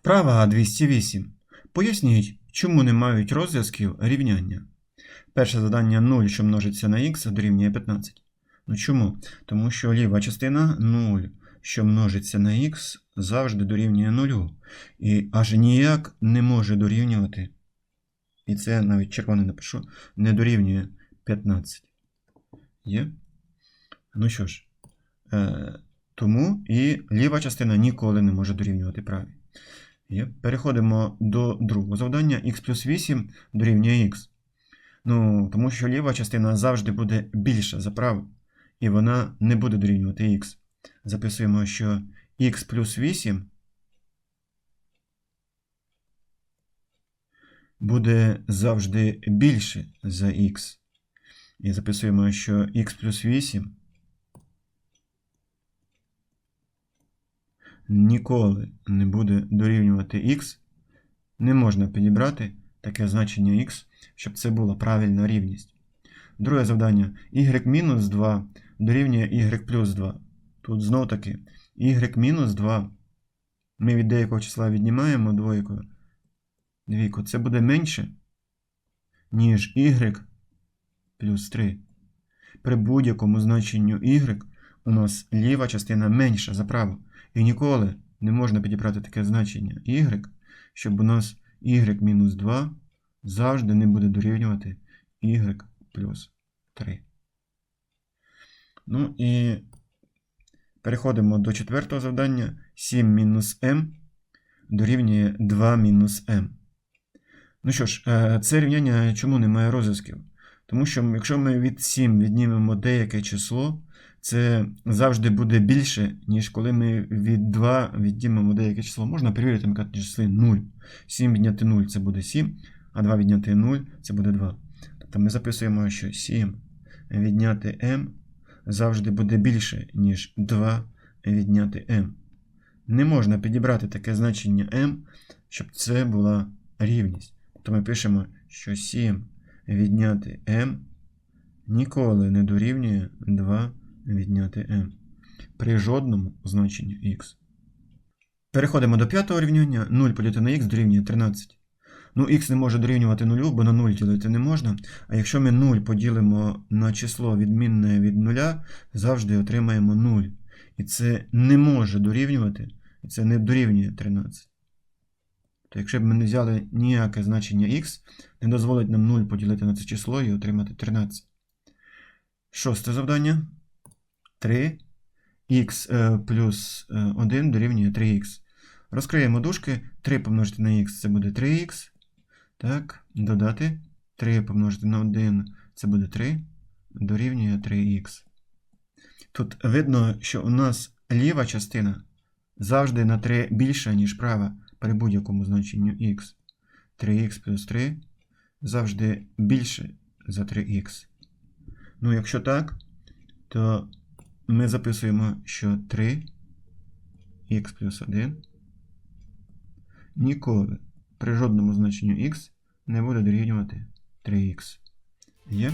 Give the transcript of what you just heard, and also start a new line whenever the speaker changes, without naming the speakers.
Вправа 208. Поясніть, чому не мають розв'язків рівняння. Перше завдання 0, що множиться на х, дорівнює 15. Ну чому? Тому що ліва частина 0, що множиться на х, завжди дорівнює 0. І аж ніяк не може дорівнювати. І це навіть червоне напишу, не дорівнює 15. Є? Ну що ж, е, тому і ліва частина ніколи не може дорівнювати правій. Переходимо до другого завдання. х плюс 8 дорівнює х. Ну, тому що ліва частина завжди буде більша за праву, і вона не буде дорівнювати х. Записуємо, що х плюс 8 буде завжди більше за х. І записуємо, що х плюс 8 ніколи не буде дорівнювати х. Не можна підібрати таке значення х, щоб це була правильна рівність. Друге завдання. y мінус 2 дорівнює y плюс 2. Тут знов таки y мінус 2. Ми від деякого числа віднімаємо двойку. Двійку. Це буде менше, ніж y плюс 3. При будь-якому значенню y у нас ліва частина менша за праву. І ніколи не можна підібрати таке значення y, щоб у нас y мінус 2 завжди не буде дорівнювати y плюс 3. Ну і переходимо до четвертого завдання. 7 мінус m дорівнює 2 мінус m. Ну що ж, е, це рівняння чому не має розв'язків? Тому що якщо ми від 7 віднімемо деяке число, це завжди буде більше, ніж коли ми від 2 віднімемо деяке число. Можна перевірити на числі 0. 7 відняти 0 це буде 7, а 2 відняти 0 це буде 2. Тобто ми записуємо, що 7 відняти m завжди буде більше, ніж 2 відняти m. Не можна підібрати таке значення m, щоб це була рівність. Тобто ми пишемо, що 7 відняти m ніколи не дорівнює 2 відняти m при жодному значенні x. Переходимо до п'ятого рівняння. 0 поділити на х дорівнює 13. Ну, х не може дорівнювати 0, бо на 0 ділити не можна. А якщо ми 0 поділимо на число відмінне від 0, завжди отримаємо 0. І це не може дорівнювати, і це не дорівнює 13. То якщо б ми не взяли ніяке значення х, не дозволить нам 0 поділити на це число і отримати 13. Шосте завдання. 3 х плюс 1 дорівнює 3х. Розкриємо дужки. 3 помножити на х це буде 3х. Так, додати. 3 помножити на 1 це буде 3. Дорівнює 3х. Тут видно, що у нас ліва частина завжди на 3 більша, ніж права при будь-якому значенню х. 3х плюс 3 завжди більше за 3х. Ну, якщо так, то ми записуємо, що 3 х плюс 1 ніколи при жодному значенню х не буде дорівнювати 3х. Є?